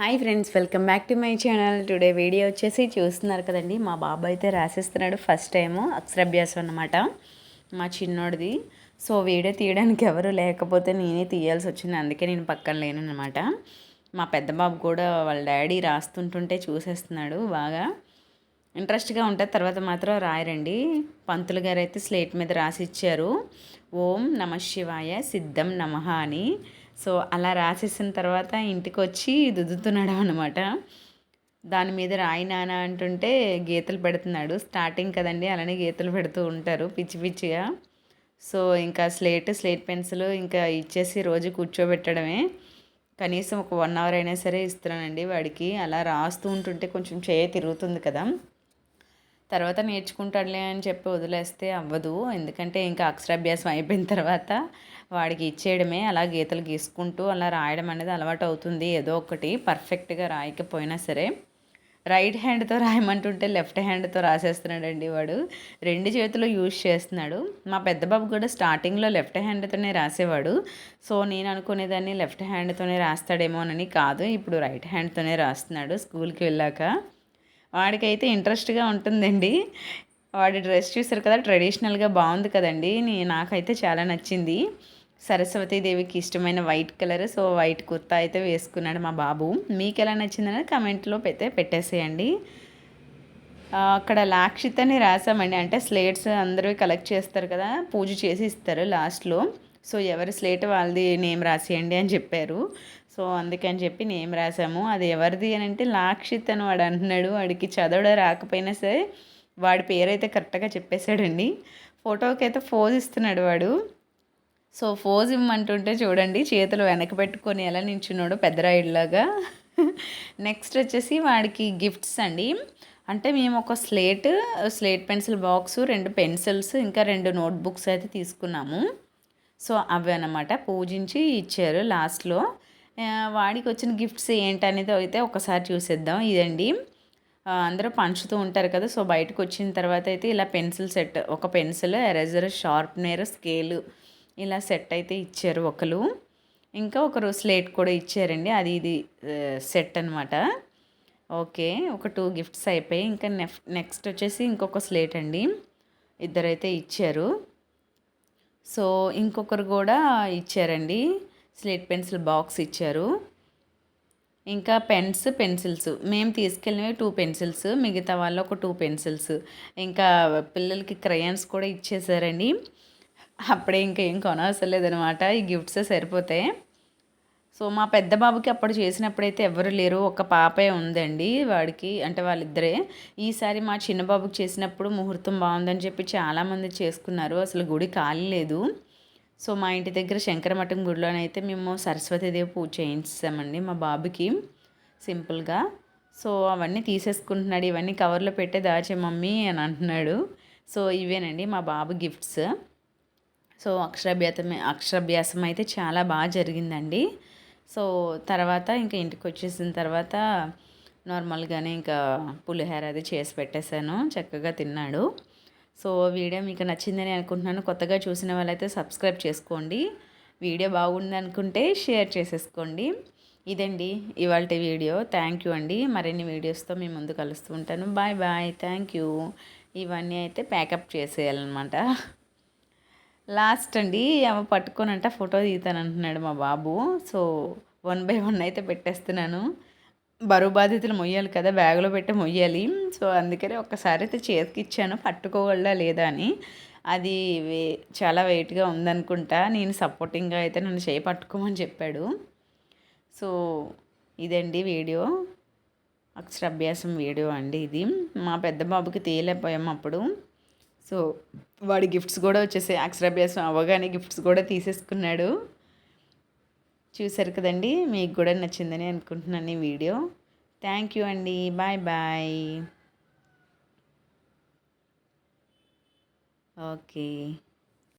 Hi friends welcome back to my channel. Today video వచ్చేసి చూస్తున్నారు కదండి. మా బాబు అయితే రాసేస్తున్నాడు ఫస్ట్ టైము అక్షరాభ్యాసం అన్నమాట. మా చిన్నోడిది. సో వీడియో తీయడానికి ఎవరు లేకపోతే నేనే తీయాల్సి వచ్చింది. అందుకే నేను పక్కన లేను అనమాట మా పెద్ద బాబు కూడా వాళ్ళ డాడీ రాస్తుంటుంటే చూసేస్తున్నాడు బాగా. ఇంట్రెస్ట్గా ఉంటుంది తర్వాత మాత్రం రాయరండి. పంతులు గారు అయితే స్లేట్ మీద రాసి ఇచ్చారు. ఓం నమ శివాయ సిద్ధం నమ అని. సో అలా రాసేసిన తర్వాత ఇంటికి వచ్చి దుద్దుతున్నాడు అనమాట దాని మీద రాయి నాన్న అంటుంటే గీతలు పెడుతున్నాడు. స్టార్టింగ్ కదండి అలానే గీతలు పెడుతూ ఉంటారు పిచ్చి పిచ్చిగా. సో ఇంకా స్లేట్ స్లేట్ పెన్సిల్ ఇంకా ఇచ్చేసి రోజు కూర్చోబెట్టడమే. కనీసం ఒక వన్ అవర్ అయినా సరే ఇస్తున్నానండి వాడికి. అలా రాస్తూ ఉంటుంటే కొంచెం చేయ తిరుగుతుంది కదా. తర్వాత నేర్చుకుంటాడులే అని చెప్పి వదిలేస్తే అవ్వదు. ఎందుకంటే ఇంకా అక్షరాభ్యాసం అయిపోయిన తర్వాత వాడికి ఇచ్చేయడమే అలా గీతలు గీసుకుంటూ అలా రాయడం అనేది అలవాటు అవుతుంది ఏదో ఒకటి పర్ఫెక్ట్గా రాయకపోయినా సరే. రైట్ హ్యాండ్తో రాయమంటుంటే లెఫ్ట్ హ్యాండ్తో రాసేస్తున్నాడండి వాడు. రెండు చేతులు యూజ్ చేస్తున్నాడు. మా పెద్ద బాబు కూడా స్టార్టింగ్లో లెఫ్ట్ హ్యాండ్తోనే రాసేవాడు. సో నేను అనుకునేదాన్ని లెఫ్ట్ హ్యాండ్తోనే రాస్తాడేమోనని కాదు. ఇప్పుడు రైట్ హ్యాండ్తోనే రాస్తున్నాడు స్కూల్కి వెళ్ళాక. వాడికైతే ఇంట్రెస్ట్గా ఉంటుందండి. వాడి డ్రెస్ చూసారు కదా ట్రెడిషనల్గా బాగుంది కదండి. నాకైతే చాలా నచ్చింది. సరస్వతీదేవికి ఇష్టమైన white colour so white kurta అయితే వేసుకున్నాడు మా బాబు. మీకు ఎలా నచ్చిందని కమెంట్లో అయితే పెట్టేసేయండి. అక్కడ లాక్షిత్ అని రాసామండి. అంటే స్లేట్స్ అందరూ కలెక్ట్ చేస్తారు కదా పూజ చేసి ఇస్తారు లాస్ట్లో. సో ఎవరి స్లేట్ వాళ్ళది నేమ్ రాసేయండి అని చెప్పారు. సో అందుకని చెప్పి నేమ్ రాసాము అది ఎవరిది అని అంటే లాక్షిత్ అని వాడు అంటున్నాడు వాడికి చదవడం రాకపోయినా సరే వాడి పేరైతే కరెక్ట్గా చెప్పేశాడండి. ఫోటోకి అయితే ఫోజ్ ఇస్తున్నాడు వాడు. సో ఫోజ్ ఇమ్మంటుంటే చూడండి చేతులు వెనక పెట్టుకొని ఎలా నించున్నాడు పెద్దరాయిడ్లాగా నెక్స్ట్ వచ్చేసి వాడికి గిఫ్ట్స్ అండి. అంటే మేము ఒక స్లేట్ స్లేట్ పెన్సిల్ బాక్స్ రెండు పెన్సిల్స్ ఇంకా రెండు నోట్బుక్స్ అయితే తీసుకున్నాము. సో అవి అనమాట పూజించి ఇచ్చారు లాస్ట్లో. వాడికి వచ్చిన గిఫ్ట్స్ ఏంటనేది అయితే ఒకసారి చూసేద్దాం. ఇదండి. అందరూ పంచుతూ ఉంటారు కదా సో బయటకు వచ్చిన తర్వాత అయితే ఇలా పెన్సిల్ సెట్ ఒక పెన్సిల్ ఎరేజర్ షార్ప్నర్ స్కేలు ఇలా సెట్ అయితే ఇచ్చారు ఒకరు ఇంకా ఒకరు స్లేట్ కూడా ఇచ్చారండి. అది ఇది సెట్ అనమాట ఓకే ఒక టూ గిఫ్ట్స్ అయిపోయి ఇంకా నెక్స్ట్ వచ్చేసి ఇంకొక స్లేట్ అండి. ఇద్దరైతే ఇచ్చారు. సో ఇంకొకరు కూడా ఇచ్చారండి. స్లేట్ పెన్సిల్ బాక్స్ ఇచ్చారు. ఇంకా పెన్స్ పెన్సిల్స్. మేము తీసుకెళ్ళినవి టూ పెన్సిల్స్ మిగతా వాళ్ళు ఒక టూ పెన్సిల్స్. ఇంకా పిల్లలకి క్రయాన్స్ కూడా ఇచ్చేసారండి. అప్పుడే ఇంకా ఏం కొనవసరం లేదనమాట ఈ గిఫ్ట్స్ సరిపోతాయి. సో మా పెద్ద బాబుకి అప్పుడు చేసినప్పుడైతే ఎవరు లేరు. ఒక పాపే ఉందండి వాడికి అంటే వాళ్ళిద్దరే. ఈసారి మా చిన్న బాబుకి చేసినప్పుడు ముహూర్తం బాగుందని చెప్పి చాలామంది చేసుకున్నారు. అసలు గుడి ఖాళీ లేదు. సో మా ఇంటి దగ్గర శంకరమఠం గుడిలోనైతే మేము సరస్వతీదేవి పూజ చేయించామండి మా బాబుకి సింపుల్గా. సో అవన్నీ తీసేసుకుంటున్నాడు ఇవన్నీ కవర్లో పెట్టే దాచే మమ్మీ అని అంటున్నాడు. సో ఇవేనండి మా బాబు గిఫ్ట్స్. సో అక్షరాభ్యాసం అక్షరాభ్యాసం అయితే చాలా బాగా జరిగిందండి. సో తర్వాత ఇంకా ఇంటికి వచ్చేసిన తర్వాత నార్మల్గానే ఇంకా పులిహోర అది చేసి పెట్టేశాను చక్కగా తిన్నాడు. సో వీడియో మీకు నచ్చిందని అనుకుంటున్నాను. కొత్తగా చూసిన వాళ్ళైతే సబ్స్క్రైబ్ చేసుకోండి. వీడియో బాగుంది అనుకుంటే షేర్ చేసేసుకోండి. ఇదండి ఇవాళ వీడియో. థ్యాంక్ యూ అండి. మరిన్ని వీడియోస్తో మేము ముందు కలుస్తూ ఉంటాను. Bye bye. Thank you. ఇవన్నీ అయితే ప్యాకప్ చేసేయాలన్నమాట. లాస్ట్ అండి. ఆమె పట్టుకొనంట ఫోటో తీతానంటున్నాడు మా బాబు. సో వన్ బై వన్ అయితే పెట్టేస్తున్నాను. బరువు బాధ్యతలు మొయ్యాలి కదా బ్యాగ్లో పెట్టి మొయ్యాలి. సో అందుకని ఒక్కసారి అయితే చేతికి ఇచ్చాను. పట్టుకోగలడా లేదా అని. అది వే చాలా వెయిట్గా ఉందనుకుంటా. నేను సపోర్టింగ్గా అయితే నన్ను చేయి పట్టుకోమని చెప్పాడు. సో ఇదండి వీడియో. అక్షరాభ్యాసం వీడియో అండి ఇది. మా పెద్ద బాబుకి తీయలేకపోయాం అప్పుడు. సో వాడి గిఫ్ట్స్ కూడా వచ్చేసాయి. అక్షరాభ్యాసం అవ్వగానే గిఫ్ట్స్ కూడా తీసేసుకున్నాడు. చూసారు కదండి మీకు కూడా నచ్చిందని అనుకుంటున్నాను ఈ వీడియో. థ్యాంక్ యూ అండి. Bye bye okay